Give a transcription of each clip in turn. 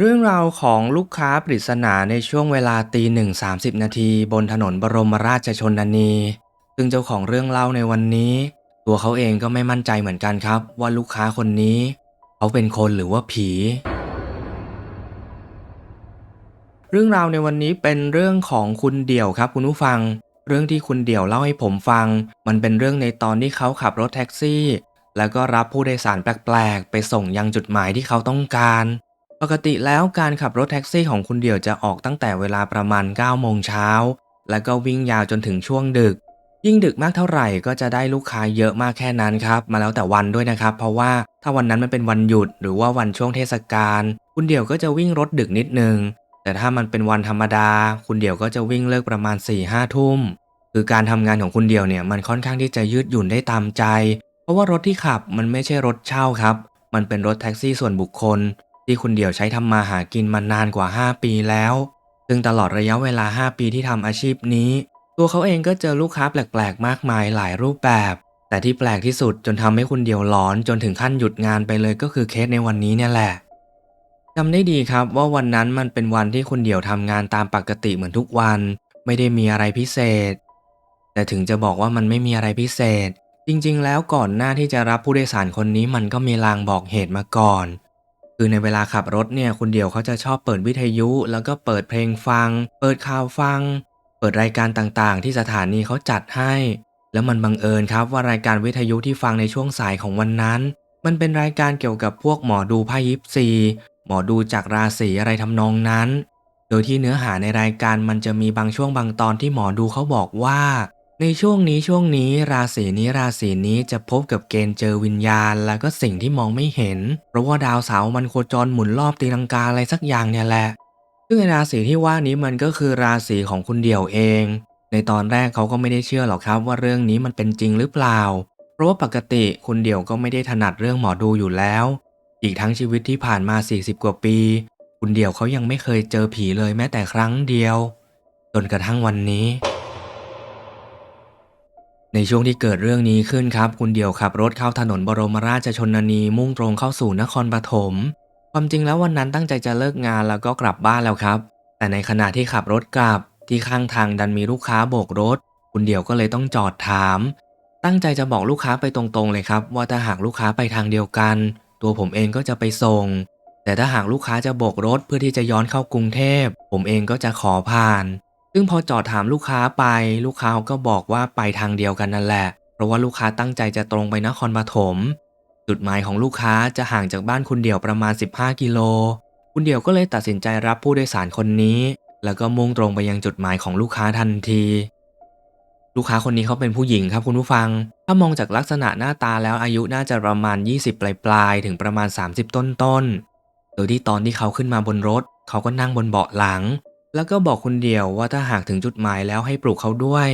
เรื่องราวของลูกค้าปริศนาในช่วงเวลาตีหนึ่งสามสิบนาทีบนถนนบรมราชชนนี ซึ่งเจ้าของเรื่องเล่าในวันนี้ ตัวเขาเองก็ไม่มั่นใจเหมือนกันครับ ว่าลูกค้าคนนี้ เขาเป็นคนหรือว่าผี เรื่องราวในวันนี้เป็นเรื่องของคุณเดี่ยวครับคุณผู้ฟัง เรื่องที่คุณเดี่ยวเล่าให้ผมฟัง มันเป็นเรื่องในตอนที่เขาขับรถแท็กซี่ แล้วก็รับผู้โดยสารแปลกๆ ไปส่งยังจุดหมายที่เขาต้องการ ปกติแล้วการขับรถแท็กซี่ของคุณเดี่ยวจะออกตั้งแต่เวลาประมาณ 9 โมงเช้า แล้วก็วิ่งยาวจนถึงช่วงดึก ยิ่งดึกมากเท่าไหร่ก็จะได้ลูกค้าเยอะมากแค่นั้นครับ มาแล้วแต่วันด้วยนะครับ เพราะว่าถ้าวันนั้นมันเป็นวันหยุดหรือว่าวันช่วงเทศกาลคุณเดี่ยวก็จะวิ่งรถดึกนิดนึง แต่ถ้ามันเป็นวันธรรมดา คุณเดี่ยวก็จะวิ่งเลิกประมาณ4ี่ห้าทุ่มคือการทำงานของคุณเดี่ยวเนี่ยมันค่อนข้างที่จะยืดหยุ่นได้ตามใจ เพราะว่ารถที่ขับมันไม่ใช่รถเช่าครับ มันเป็นรถแท็กซี่ส่วนบุคคล ที่คุณเดี่ยวใช้ทำมาหากินมานานกว่า 5 ปีแล้ว ซึ่งตลอดระยะเวลา 5 ปีที่ทำอาชีพนี้ ตัวเขาเองก็เจอลูกค้าแปลกๆ มากมายหลายรูปแบบ แต่ที่แปลกที่สุดจนทำให้คุณเดี่ยวหลอนจนถึงขั้นหยุดงานไปเลยก็คือเคสในวันนี้เนี่ยแหละจำได้ดีครับว่าวันนั้นมันเป็นวันที่คุณเดี่ยวทำงานตามปกติเหมือนทุกวัน ไม่ได้มีอะไรพิเศษ แต่ถึงจะบอกว่ามันไม่มีอะไรพิเศษ จริงๆ แล้วก่อนหน้าที่จะรับผู้โดยสารคนนี้มันก็มีลางบอกเหตุมาก่อน คือในเวลาขับรถเนี่ยคุณเดี่ยวเขาจะชอบเปิดวิทยุ แล้วก็เปิดเพลงฟัง เปิดข่าวฟัง เปิดรายการต่างๆ ที่สถานีเขาจัดให้ แล้วมันบังเอิญครับว่ารายการวิทยุที่ฟังในช่วงสายของวันนั้น มันเป็นรายการเกี่ยวกับพวกหมอดูไพ่ยิปซีหมอดูจากราศีอะไรทำนองนั้น โดยที่เนื้อหาในรายการมันจะมีบางช่วงบางตอนที่หมอดูเขาบอกว่า ในช่วงนี้ช่วงนี้ราศีนี้ราศีนี้จะพบกับเกณฑ์เจอวิญญาณ แล้วก็สิ่งที่มองไม่เห็น เพราะว่าดาวเสาร์มันโคจรหมุนรอบตีลังกาอะไรสักอย่างเนี่ยแหละ ซึ่งในราศีที่ว่านี้มันก็คือราศีของคุณเดี่ยวเอง ในตอนแรกเขาก็ไม่ได้เชื่อหรอกครับว่าเรื่องนี้มันเป็นจริงหรือเปล่า เพราะว่าปกติคุณเดี่ยวก็ไม่ได้ถนัดเรื่องหมอดูอยู่แล้ว อีกทั้งชีวิตที่ผ่านมา 40 กว่าปี คุณเดี่ยวเขายังไม่เคยเจอผีเลยแม้แต่ครั้งเดียว จนกระทั่งวันนี้ ในช่วงที่เกิดเรื่องนี้ขึ้นครับ คุณเดี่ยวขับรถเข้าถนนบรมราชชนนีมุ่งตรงเข้าสู่นครปฐม ความจริงแล้ววันนั้นตั้งใจจะเลิกงานแล้วก็กลับบ้านแล้วครับ แต่ในขณะที่ขับรถกลับที่ข้างทางดันมีลูกค้าโบกรถ คุณเดี่ยวก็เลยต้องจอดถาม ตั้งใจจะบอกลูกค้าไปตรงๆเลยครับ ว่าถ้าหากลูกค้าไปทางเดียวกัน ตัวผมเองก็จะไปส่ง แต่ถ้าหากลูกค้าจะโบกรถเพื่อที่จะย้อนเข้ากรุงเทพ ผมเองก็จะขอผ่าน ซึ่งพอจอดถามลูกค้าไป ลูกค้าก็บอกว่าไปทางเดียวกันนั่นแหละ เพราะว่าลูกค้าตั้งใจจะตรงไปนครปฐม จุดหมายของลูกค้าจะห่างจากบ้านคุณเดี่ยวประมาณ 15 กิโล คุณเดี่ยวก็เลยตัดสินใจรับผู้โดยสารคนนี้ แล้วก็มุ่งตรงไปยังจุดหมายของลูกค้าทันที ลูกค้าคนนี้เขาเป็นผู้หญิงครับคุณผู้ฟัง ถ้ามองจากลักษณะหน้าตาแล้วอายุน่าจะประมาณ 20 ปลายๆ ถึงประมาณ 30 ต้นๆ โดยที่ตอนที่เขาขึ้นมาบนรถ เขาก็นั่งบนเบาะหลัง แล้วก็บอกคุณเดียวว่าถ้าหากถึงจุดหมายแล้วให้ปลุกเขาด้วย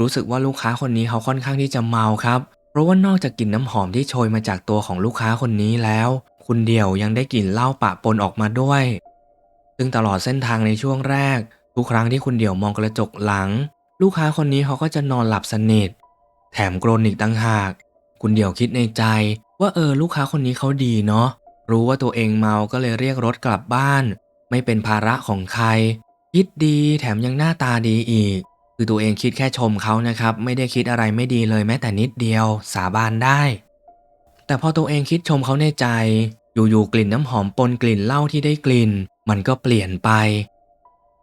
รู้สึกว่าลูกค้าคนนี้เขาค่อนข้างที่จะเมาครับ เพราะว่านอกจากกลิ่นน้ำหอมที่โชยมาจากตัวของลูกค้าคนนี้แล้ว คุณเดียวยังได้กลิ่นเหล้าปะปนออกมาด้วย ซึ่งตลอดเส้นทางในช่วงแรก ทุกครั้งที่คุณเดี่ยวมองกระจกหลัง ลูกค้าคนนี้เขาก็จะนอนหลับสนิท แถมโกรนอีกตั้งหาก คุณเดี่ยวคิดในใจ ว่าเออลูกค้าคนนี้เขาดีเนาะรู้ว่าตัวเองเมาก็เลยเรียกรถกลับบ้าน ไม่เป็นภาระของใคร คิดดีแถมยังหน้าตาดีอีก คือตัวเองคิดแค่ชมเขานะครับ ไม่ได้คิดอะไรไม่ดีเลยแม้แต่นิดเดียว สาบานได้ แต่พอตัวเองคิดชมเขาในใจ อยู่ๆกลิ่นน้ำหอมปนกลิ่นเหล้าที่ได้กลิ่น มันก็เปลี่ยนไป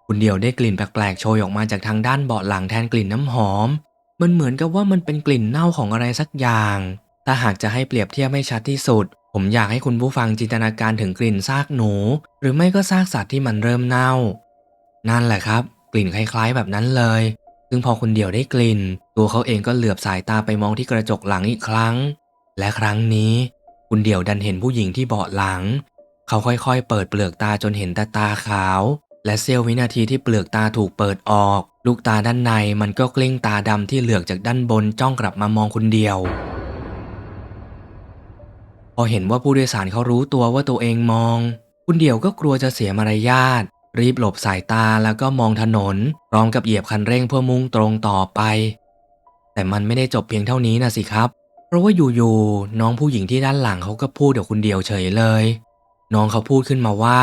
คุณเดียวได้กลิ่นแปลกๆโชยออกมาจากทางด้านเบาะหลังแทนกลิ่นน้ำหอม มันเหมือนกับว่ามันเป็นกลิ่นเน่าของอะไรสักอย่าง ถ้าหากจะให้เปรียบเทียบให้ชัดที่สุด ผมอยากให้คุณผู้ฟังจินตนาการถึงกลิ่นซากหนู หรือไม่ก็ซากสัตว์ที่มันเริ่มเน่า นั่นแหละครับ กลิ่นคล้ายๆ แบบนั้นเลย ซึ่งพอคุณเดี่ยวได้กลิ่น ตัวเขาเองก็เหลือบสายตาไปมองที่กระจกหลังอีกครั้ง และครั้งนี้ คุณเดี่ยวดันเห็นผู้หญิงที่เบาะหลัง เขาค่อยๆ เปิดเปลือกตาจนเห็นแต่ตาขาว และเสี้ยววินาทีที่เปลือกตาถูกเปิดออก ลูกตาด้านในมันก็กลิ้งตาดำที่เหลือกจากด้านบนจ้องกลับมามองคุณเดียวพอเห็นว่าผู้โดยสารเขารู้ตัวว่าตัวเองมอง คุณเดี่ยวก็กลัวจะเสียมารยาท รีบหลบสายตาแล้วก็มองถนนพร้อมกับเหยียบคันเร่งเพื่อมุ่งตรงต่อไป แต่มันไม่ได้จบเพียงเท่านี้นะสิครับ เพราะว่าอยู่ๆน้องผู้หญิงที่ด้านหลังเขาก็พูดกับคุณเดียวเฉยเลย น้องเขาพูดขึ้นมาว่า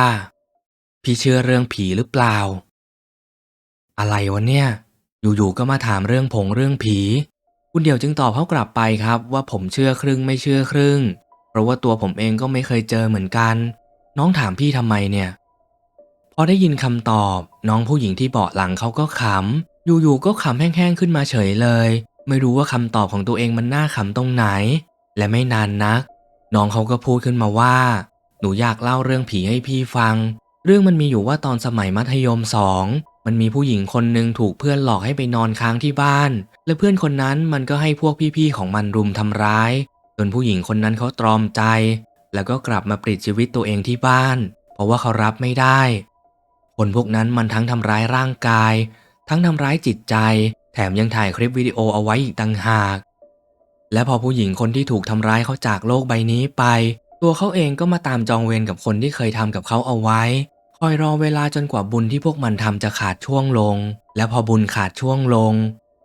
พี่เชื่อเรื่องผีหรือเปล่า อะไรวะเนี่ย อยู่ๆก็มาถามเรื่องผงเรื่องผี คุณเดียวจึงตอบเขากลับไปครับ ว่าผมเชื่อครึ่งไม่เชื่อครึ่ง เพราะว่าตัวผมเองก็ไม่เคยเจอเหมือนกัน น้องถามพี่ทำไมเนี่ย พอได้ยินคำตอบ น้องผู้หญิงที่เบาะหลังเขาก็ขำอยู่ๆก็ขำแห้งๆขึ้นมาเฉยเลย ไม่รู้ว่าคำตอบของตัวเองมันน่าขำตรงไหน และไม่นานนัก น้องเขาก็พูดขึ้นมาว่า หนูอยากเล่าเรื่องผีให้พี่ฟัง เรื่องมันมีอยู่ว่าตอนสมัยมัธยมสองมันมีผู้หญิงคนหนึ่งถูกเพื่อนหลอกให้ไปนอนค้างที่บ้าน และเพื่อนคนนั้นมันก็ให้พวกพี่ๆของมันรุมทำร้าย จนผู้หญิงคนนั้นเขาตรอมใจ แล้วก็กลับมาปลิดชีวิตตัวเองที่บ้าน เพราะว่าเขารับไม่ได้ คนพวกนั้นมันทั้งทำร้ายร่างกาย ทั้งทำร้ายจิตใจ แถมยังถ่ายคลิปวิดีโอเอาไว้อีกต่างหาก และพอผู้หญิงคนที่ถูกทำร้ายเขาจากโลกใบนี้ไป ตัวเขาเองก็มาตามจองเวรกับคนที่เคยทำกับเขาเอาไว้ คอยรอเวลาจนกว่าบุญที่พวกมันทำจะขาดช่วงลง และพอบุญขาดช่วงลง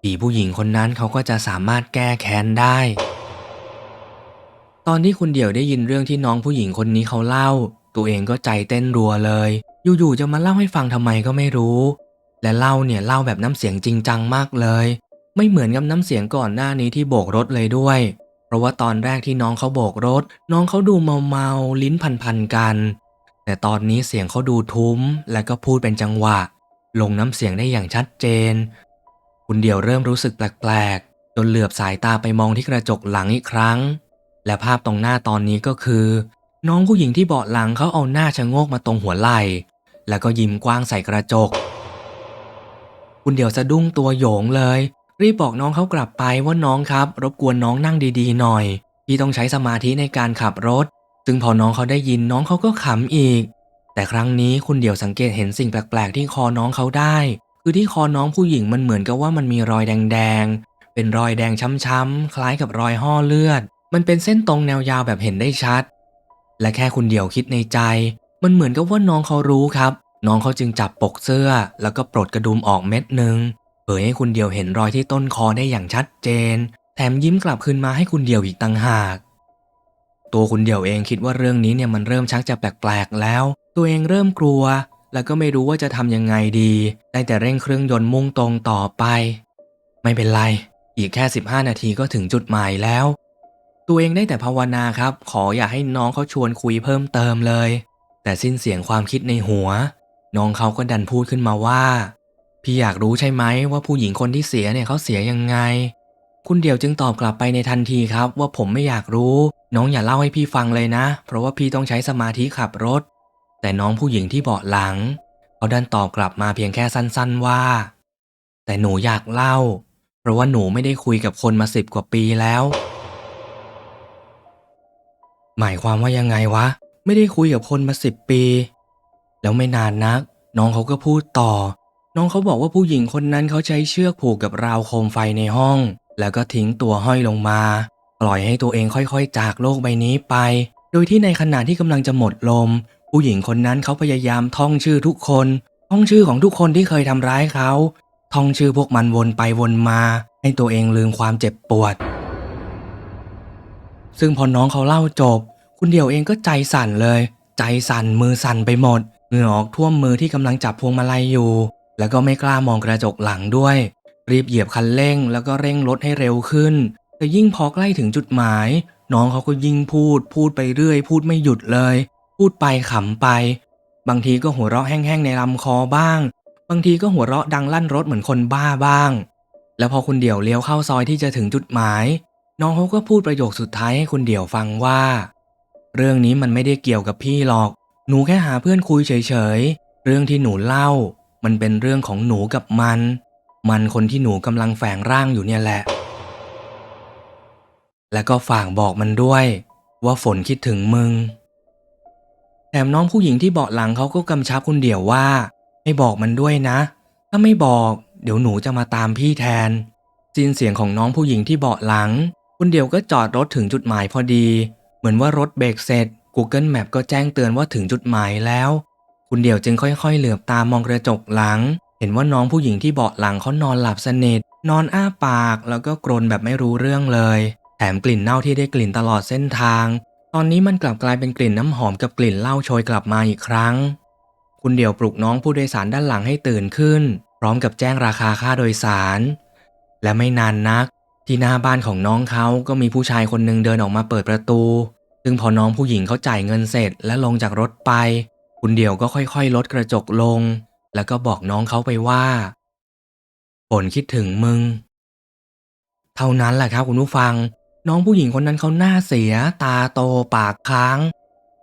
ผีผู้หญิงคนนั้นเขาก็จะสามารถแก้แค้นได้ ตอนที่คุณเดี่ยวได้ยินเรื่องที่น้องผู้หญิงคนนี้เขาเล่า ตัวเองก็ใจเต้นรัวเลย อยู่ๆจะมาเล่าให้ฟังทำไมก็ไม่รู้ และเล่าเนี่ยเล่าแบบน้ำเสียงจริงจังมากเลย ไม่เหมือนกับน้ำเสียงก่อนหน้านี้ที่โบกรถเลยด้วย เพราะว่าตอนแรกที่น้องเขาโบกรถ น้องเขาดูเมาๆลิ้นพันๆกัน แต่ตอนนี้เสียงเขาดูทุ้ม และก็พูดเป็นจังหวะ ลงน้ำเสียงได้อย่างชัดเจน คุณเดี่ยวเริ่มรู้สึกแปลกๆจนเหลือบสายตาไปมองที่กระจกหลังอีกครั้ง และภาพตรงหน้าตอนนี้ก็คือ น้องผู้หญิงที่เบาะหลังเขาเอาหน้าชะโงกมาตรงหัวไหล่ แล้วก็ยิ้มกว้างใส่กระจก คุณเดี่ยวสะดุ้งตัวโหยงเลย รีบบอกน้องเขากลับไปว่าน้องครับ รบกวนน้องนั่งดีๆหน่อยพี่ต้องใช้สมาธิในการขับรถ ซึ่งพอน้องเขาได้ยินน้องเขาก็ขำอีก แต่ครั้งนี้คุณเดี่ยวสังเกตเห็นสิ่งแปลกๆ ที่คอน้องเขาได้ คือที่คอน้องผู้หญิงมันเหมือนกับว่ามันมีรอยแดงๆเป็นรอยแดงช้ำๆคล้ายกับรอยห่อเลือด มันเป็นเส้นตรงแนวยาวแบบเห็นได้ชัด และแค่คุณเดียวคิดในใจ มันเหมือนกับว่าน้องเขารู้ครับ น้องเขาจึงจับปกเสื้อ แล้วก็ปลดกระดุมออกเม็ดหนึ่งเผยให้คุณเดียวเห็นรอยที่ต้นคอได้อย่างชัดเจน แถมยิ้มกลับคืนมาให้คุณเดียวอีกต่างหาก ตัวคุณเดียวเองคิดว่าเรื่องนี้เนี่ยมันเริ่มชักจะแปลกๆแล้ว ตัวเองเริ่มกลัว แล้วก็ไม่รู้ว่าจะทำยังไงดี ได้แต่เร่งเครื่องยนต์มุ่งตรงต่อไป ไม่เป็นไร อีกแค่ 15 นาทีก็ถึงจุดหมายแล้ว ตัวเองได้แต่ภาวนาครับ ขออย่าให้น้องเขาชวนคุยเพิ่มเติมเลย แต่สิ้นเสียงความคิดในหัว น้องเขาก็ดันพูดขึ้นมาว่า พี่อยากรู้ใช่ไหมว่าผู้หญิงคนที่เสียเนี่ยเขาเสียยังไง คุณเดี่ยวจึงตอบกลับไปในทันทีครับ ว่าผมไม่อยากรู้ น้องอย่าเล่าให้พี่ฟังเลยนะ เพราะว่าพี่ต้องใช้สมาธิขับรถ แต่น้องผู้หญิงที่เบาะหลังเขาดันตอบกลับมาเพียงแค่สั้น ๆว่า แต่หนูอยากเล่า เพราะว่าหนูไม่ได้คุยกับคนมาสิบกว่าปีแล้ว หมายความว่ายังไงวะ ไม่ได้คุยกับคนมาสิบปี แล้วไม่นานนัก น้องเขาก็พูดต่อ น้องเขาบอกว่าผู้หญิงคนนั้นเขาใช้เชือกผูกกับราวโคมไฟในห้อง แล้วก็ทิ้งตัวห้อยลงมา ปล่อยให้ตัวเองค่อยๆ จากโลกใบนี้ไป โดยที่ในขณะที่กำลังจะหมดลม ผู้หญิงคนนั้นเขาพยายามท่องชื่อทุกคน ท่องชื่อของทุกคนที่เคยทำร้ายเขาท่องชื่อพวกมันวนไปวนมา ให้ตัวเองลืมความเจ็บปวด ซึ่งพอน้องเขาเล่าจบ คุณเดี่ยวเองก็ใจสั่นเลย ใจสั่นมือสั่นไปหมดเหงื่อออกท่วมมือที่กำลังจับพวงมาลัยอยู่ แล้วก็ไม่กล้ามองกระจกหลังด้วย รีบเหยียบคันเร่ง แล้วก็เร่งรถให้เร็วขึ้น แต่ยิ่งพอใกล้ถึงจุดหมาย น้องเขาก็ยิ่งพูด พูดไปเรื่อย พูดไม่หยุดเลย พูดไปขำไป บางทีก็หัวเราะแห้งๆในลำคอบ้าง บางทีก็หัวเราะดังลั่นรถเหมือนคนบ้าบ้าง แล้วพอคุณเดี่ยวเลี้ยวเข้าซอยที่จะถึงจุดหมาย น้องเขาก็พูดประโยคสุดท้ายให้คุณเดี่ยวฟังว่า เรื่องนี้มันไม่ได้เกี่ยวกับพี่หรอก หนูแค่หาเพื่อนคุยเฉยๆ เรื่องที่หนูเล่า มันเป็นเรื่องของหนูกับมัน มันคนที่หนูกำลังแฝงร่างอยู่เนี่ยแหละ แล้วก็ฝากบอกมันด้วย ว่าฝนคิดถึงมึง แถมน้องผู้หญิงที่เบาะหลังเขาก็กำชับคุณเดี่ยวว่า ให้บอกมันด้วยนะ ถ้าไม่บอก เดี๋ยวหนูจะมาตามพี่แทนสิ้นเสียงของน้องผู้หญิงที่เบาะหลัง คุณเดี่ยวก็จอดรถถึงจุดหมายพอดี เหมือนว่ารถเบรกเสร็จ Google Map ก็แจ้งเตือนว่าถึงจุดหมายแล้ว คุณเดี่ยวจึงค่อยๆ เหลือบตามองกระจกหลัง เห็นว่าน้องผู้หญิงที่เบาะหลังเขานอนหลับสนิท นอนอ้าปากแล้วก็กรนแบบไม่รู้เรื่องเลย แถมกลิ่นเน่าที่ได้กลิ่นตลอดเส้นทาง ตอนนี้มันกลับกลายเป็นกลิ่นน้ำหอมกับกลิ่นเหล้าโชยกลับมาอีกครั้ง คุณเดี่ยวปลุกน้องผู้โดยสารด้านหลังให้ตื่นขึ้น พร้อมกับแจ้งราคาค่าโดยสาร และไม่นานนัก ที่หน้าบ้านของน้องเขาก็มีผู้ชายคนหนึ่งเดินออกมาเปิดประตู ซึ่งพอน้องผู้หญิงเขาจ่ายเงินเสร็จและลงจากรถไป คุณเดี่ยวก็ค่อยๆ ลดกระจกลง แล้วก็บอกน้องเขาไปว่าฝนคิดถึงมึง เท่านั้นแหละครับคุณผู้ฟัง น้องผู้หญิงคนนั้นเขาหน้าเสีย ตาโตปากค้าง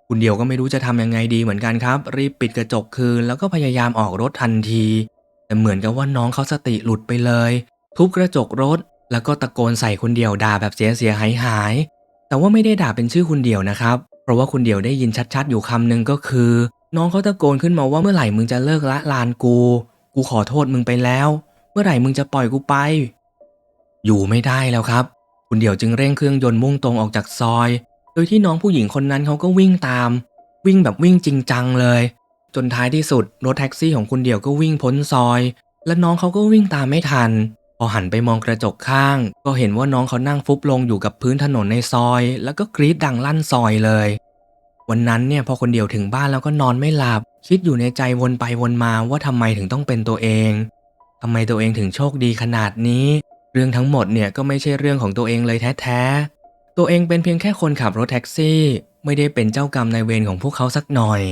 คุณเดี่ยวก็ไม่รู้จะทำยังไงดีเหมือนกันครับ รีบปิดกระจกคืน แล้วก็พยายามออกรถทันที แต่เหมือนกับว่าน้องเขาสติหลุดไปเลย ทุบกระจกรถ แล้วก็ตะโกนใส่คุณเดียวด่าแบบเสียเสียหายหาย แต่ว่าไม่ได้ด่าเป็นชื่อคุณเดียวนะครับ เพราะว่าคุณเดียวได้ยินชัดๆ อยู่คำหนึ่งก็คือ น้องเขาตะโกนขึ้นมาว่าเมื่อไหร่มึงจะเลิกละลานกู กูขอโทษมึงไปแล้ว เมื่อไหร่มึงจะปล่อยกูไป อยู่ไม่ได้แล้วครับ คุณเดียวจึงเร่งเครื่องยนต์มุ่งตรงออกจากซอย โดยที่น้องผู้หญิงคนนั้นเขาก็วิ่งตาม วิ่งแบบวิ่งจริงจังเลย จนท้ายที่สุดรถแท็กซี่ของคุณเดียวก็วิ่งพ้นซอย และน้องเขาก็วิ่งตามไม่ทัน พอหันไปมองกระจกข้าง ก็เห็นว่าน้องเขานั่งฟุบลงอยู่กับพื้นถนนในซอย แล้วก็กรีดดังลั่นซอยเลย วันนั้นเนี่ยพอคนเดียวถึงบ้านแล้วก็นอนไม่หลับ คิดอยู่ในใจวนไปวนมาว่าทำไมถึงต้องเป็นตัวเองทำไมตัวเองถึงโชคดีขนาดนี้ เรื่องทั้งหมดเนี่ยก็ไม่ใช่เรื่องของตัวเองเลยแท้ๆ ตัวเองเป็นเพียงแค่คนขับรถแท็กซี่ ไม่ได้เป็นเจ้ากรรมนายเวรของพวกเขาสักหน่อย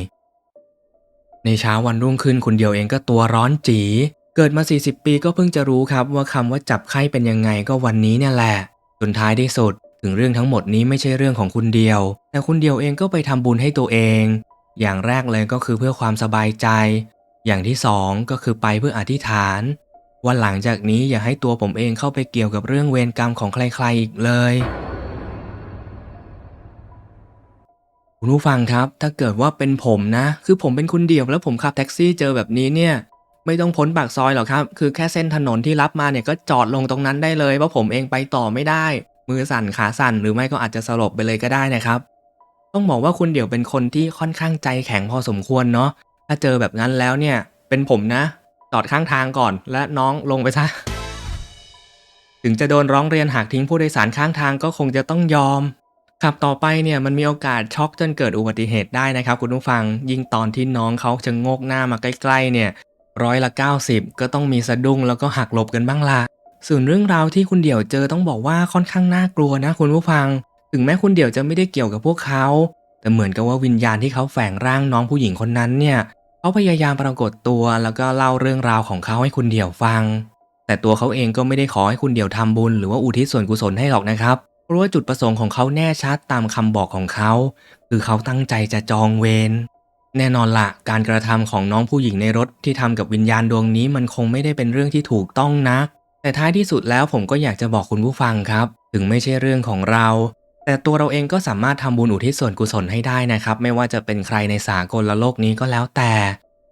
ในเช้าวันรุ่งขึ้นคุณเดียวเองก็ตัวร้อนจี เกิดมา 40 ปีก็เพิ่งจะรู้ครับว่าคำว่าจับไข้เป็นยังไงก็วันนี้เนี่ยแหละจนท้ายที่สุด ถึงเรื่องทั้งหมดนี้ไม่ใช่เรื่องของคุณเดียว แต่คุณเดียวเองก็ไปทำบุญให้ตัวเอง อย่างแรกเลยก็คือเพื่อความสบายใจ อย่างที่สองก็คือไปเพื่ออธิษฐาน ว่าหลังจากนี้อย่าให้ตัวผมเองเข้าไปเกี่ยวกับเรื่องเวรกรรมของใครๆอีกเลย คุณผู้ฟังครับ ถ้าเกิดว่าเป็นผมนะ คือผมเป็นคุณเดียวแล้วผมขับแท็กซี่เจอแบบนี้เนี่ย ไม่ต้องพ้นปากซอยหรอกครับ คือแค่เส้นถนนที่รับมาเนี่ยก็จอดลงตรงนั้นได้เลยเพราะผมเองไปต่อไม่ได้ มือสั่นขาสั่นหรือไม่ก็อาจจะสลบไปเลยก็ได้นะครับ ต้องบอกว่าคุณเดี่ยวเป็นคนที่ค่อนข้างใจแข็งพอสมควรเนาะ ถ้าเจอแบบนั้นแล้วเนี่ย เป็นผมนะ จอดข้างทางก่อน และน้องลงไปซะ ถึงจะโดนร้องเรียนหากทิ้งผู้โดยสารข้างทางก็คงจะต้องยอมขับต่อไปเนี่ยมันมีโอกาสช็อกจนเกิดอุบัติเหตุได้นะครับ คุณผู้ฟังยิ่งตอนที่น้องเขาจะโงกหน้ามาใกล้ ๆ เนี่ย ร้อยละ 90 ก็ต้องมีสะดุ้งแล้วก็หักหลบกันบ้างละส่วนเรื่องราวที่คุณเดี่ยวเจอต้องบอกว่าค่อนข้างน่ากลัวนะคุณผู้ฟัง ถึงแม้คุณเดี่ยวจะไม่ได้เกี่ยวกับพวกเขา แต่เหมือนกับว่าวิญญาณที่เขาแฝงร่างน้องผู้หญิงคนนั้นเนี่ยเขาพยายามปรากฏตัวแล้วก็เล่าเรื่องราวของเขาให้คุณเดี่ยวฟัง แต่ตัวเขาเองก็ไม่ได้ขอให้คุณเดี่ยวทำบุญหรือว่าอุทิศส่วนกุศลให้หรอกนะครับ เพราะว่าจุดประสงค์ของเขาแน่ชัดตามคำบอกของเขา คือเขาตั้งใจจะจองเวร แน่นอนละการกระทำของน้องผู้หญิงในรถที่ทำกับวิญญาณดวงนี้มันคงไม่ได้เป็นเรื่องที่ถูกต้องนัก แต่ท้ายที่สุดแล้วผมก็อยากจะบอกคุณผู้ฟังครับ ถึงไม่ใช่เรื่องของเรา แต่ตัวเราเองก็สามารถทำบุญอุทิศส่วนกุศลให้ได้นะครับ ไม่ว่าจะเป็นใครในสากลโลกนี้ก็แล้วแต่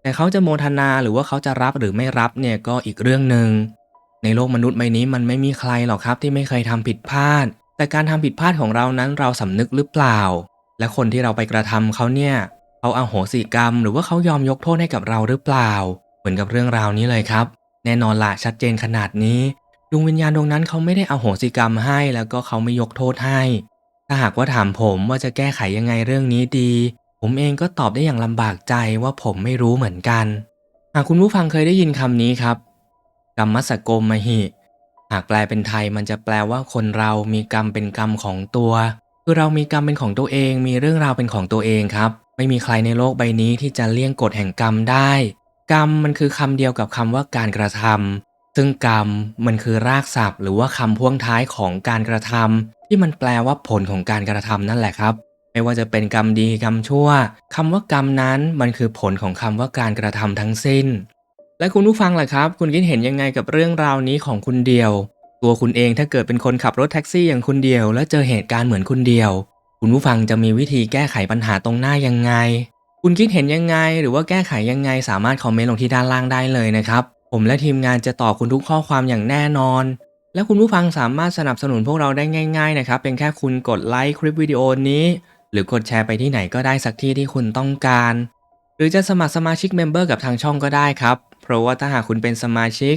แต่เขาจะโมทนาหรือว่าเขาจะรับหรือไม่รับเนี่ยก็อีกเรื่องหนึ่งในโลกมนุษย์ใบนี้มันไม่มีใครหรอกครับที่ไม่เคยทำผิดพลาด แต่การทำผิดพลาดของเรานั้นเราสำนึกหรือเปล่า และคนที่เราไปกระทำเขาเนี่ย เขาอาโหสิกรรม หรือว่าเขายอมยกโทษให้กับเราหรือเปล่า เหมือนกับเรื่องราวนี้เลยครับ แน่นอนละชัดเจนขนาดนี้ดวงวิญญาณดวงนั้นเขาไม่ได้เอาโหสิกรรมให้ แล้วก็เขาไม่ยกโทษให้ ถ้าหากว่าถามผมว่าจะแก้ไขยังไงเรื่องนี้ดี ผมเองก็ตอบได้อย่างลำบากใจว่าผมไม่รู้เหมือนกัน หากคุณผู้ฟังเคยได้ยินคำนี้ครับ กรรมสกมมหิ หากแปลเป็นไทยมันจะแปลว่าคนเรามีกรรมเป็นกรรมของตัว คือเรามีกรรมเป็นของตัวเอง มีเรื่องราวเป็นของตัวเองครับ ไม่มีใครในโลกใบนี้ที่จะเลี่ยงกฎแห่งกรรมได้ กรรมมันคือคำเดียวกับคำว่าการกระทำซึ่งกรรมมันคือรากศัพท์ หรือว่าคำพ่วงท้ายของการกระทำที่มันแปลว่าผลของการกระทำนั่นแหละครับ ไม่ว่าจะเป็นกรรมดีกรรมชั่วคำว่ากรรมนั้นมันคือผลของคำว่าการกระทำทั้งสิ้น และคุณผู้ฟังล่ะครับ คุณคิดเห็นยังไงกับเรื่องราวนี้ของคุณเดียว ตัวคุณเองถ้าเกิดเป็นคนขับรถแท็กซี่อย่างคุณเดียว แล้วเจอเหตุการณ์เหมือนคุณเดียว คุณผู้ฟังจะมีวิธีแก้ไขปัญหาตรงหน้ายังไง คุณคิดเห็นยังไง หรือว่าแก้ไขยังไง สามารถคอมเมนต์ลงที่ด้านล่างได้เลยนะครับ ผมและทีมงานจะตอบคุณทุกข้อความอย่างแน่นอน และคุณผู้ฟังสามารถสนับสนุนพวกเราได้ง่าย ๆ นะครับ เป็นแค่คุณกดไลค์คลิปวิดีโอนี้ หรือกดแชร์ไปที่ไหนก็ได้สักที่ที่คุณต้องการ หรือจะสมัครสมาชิกเมมเบอร์กับทางช่องก็ได้ครับ เพราะว่าถ้าหากคุณเป็นสมาชิก